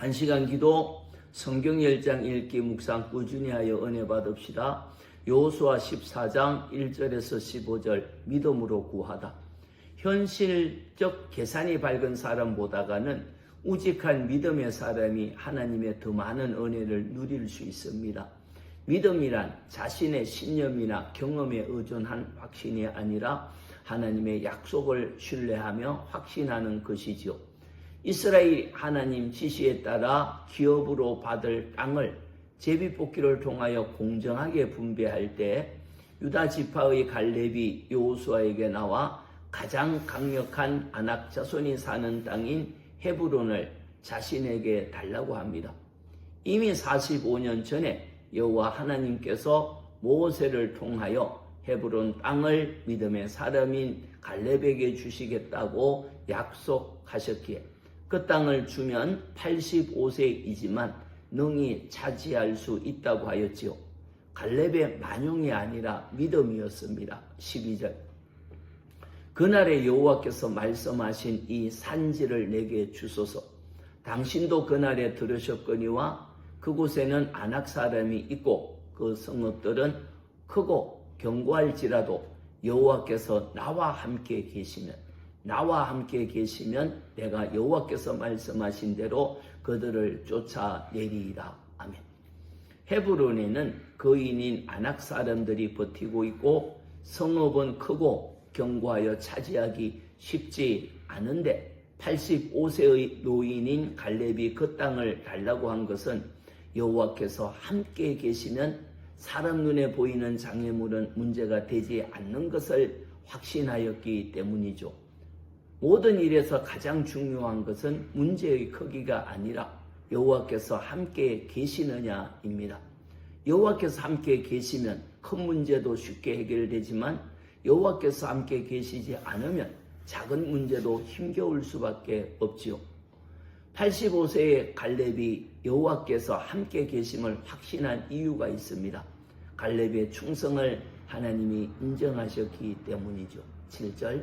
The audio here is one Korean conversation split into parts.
한 시간 기도 성경 열장 읽기 묵상 꾸준히 하여 은혜 받읍시다. 요수아 14장 1절에서 15절 믿음으로 구하다. 현실적 계산이 밝은 사람보다가는 우직한 믿음의 사람이 하나님의 더 많은 은혜를 누릴 수 있습니다. 믿음이란 자신의 신념이나 경험에 의존한 확신이 아니라 하나님의 약속을 신뢰하며 확신하는 것이지요. 이스라엘 하나님 지시에 따라 기업으로 받을 땅을 제비뽑기를 통하여 공정하게 분배할 때 유다 지파의 갈렙이 여호수아에게 나와 가장 강력한 아낙 자손이 사는 땅인 헤브론을 자신에게 달라고 합니다. 이미 45년 전에 여호와 하나님께서 모세를 통하여 헤브론 땅을 믿음의 사람인 갈렙에게 주시겠다고 약속하셨기에 그 땅을 주면 85세이지만 능히 차지할 수 있다고 하였지요. 갈렙의 만용이 아니라 믿음이었습니다. 12절. 그날에 여호와께서 말씀하신 이 산지를 내게 주소서. 당신도 그날에 들으셨거니와 그곳에는 안악 사람이 있고 그 성읍들은 크고 견고할지라도 여호와께서 나와 함께 계시면 나와 함께 계시면 내가 여호와께서 말씀하신 대로 그들을 쫓아내리이다. 아멘. 헤브론에는 거인인 안악 사람들이 버티고 있고 성읍은 크고 견고하여 차지하기 쉽지 않은데 85세의 노인인 갈렙이 그 땅을 달라고 한 것은 여호와께서 함께 계시면 사람 눈에 보이는 장애물은 문제가 되지 않는 것을 확신하였기 때문이죠. 모든 일에서 가장 중요한 것은 문제의 크기가 아니라 여호와께서 함께 계시느냐입니다. 여호와께서 함께 계시면 큰 문제도 쉽게 해결되지만 여호와께서 함께 계시지 않으면 작은 문제도 힘겨울 수밖에 없지요. 85세의 갈렙이 여호와께서 함께 계심을 확신한 이유가 있습니다. 갈렙의 충성을 하나님이 인정하셨기 때문이죠. 7절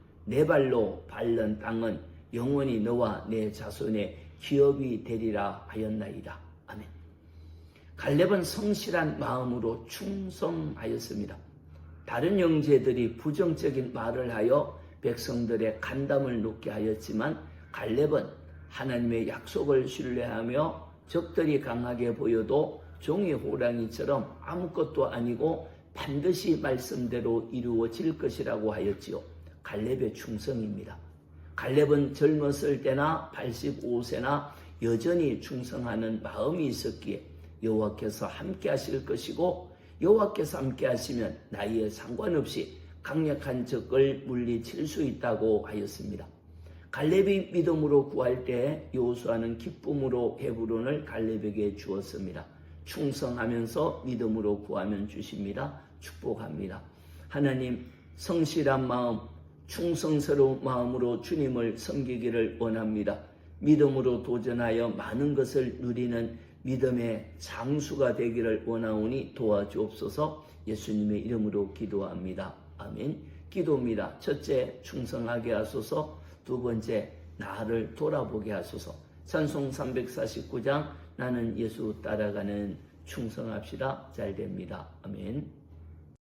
내 발로 밟는 땅은 영원히 너와 내 자손의 기업이 되리라 하였나이다. 아멘. 갈렙은 성실한 마음으로 충성하였습니다. 다른 형제들이 부정적인 말을 하여 백성들의 간담을 놓게 하였지만 갈렙은 하나님의 약속을 신뢰하며 적들이 강하게 보여도 종의 호랑이처럼 아무것도 아니고 반드시 말씀대로 이루어질 것이라고 하였지요. 갈렙의 충성입니다. 갈렙은 젊었을 때나 85세나 여전히 충성하는 마음이 있었기에 여호와께서 함께 하실 것이고 여호와께서 함께 하시면 나이에 상관없이 강력한 적을 물리칠 수 있다고 하였습니다. 갈렙이 믿음으로 구할 때 요수아는 기쁨으로 헤브론을 갈렙에게 주었습니다. 충성하면서 믿음으로 구하면 주십니다. 축복합니다. 하나님 성실한 마음, 충성스러운 마음으로 주님을 섬기기를 원합니다. 믿음으로 도전하여 많은 것을 누리는 믿음의 장수가 되기를 원하오니 도와주옵소서 예수님의 이름으로 기도합니다. 아멘. 기도입니다. 첫째, 충성하게 하소서. 두 번째, 나를 돌아보게 하소서. 찬송 349장 나는 예수 따라가는 충성합시다. 잘 됩니다. 아멘.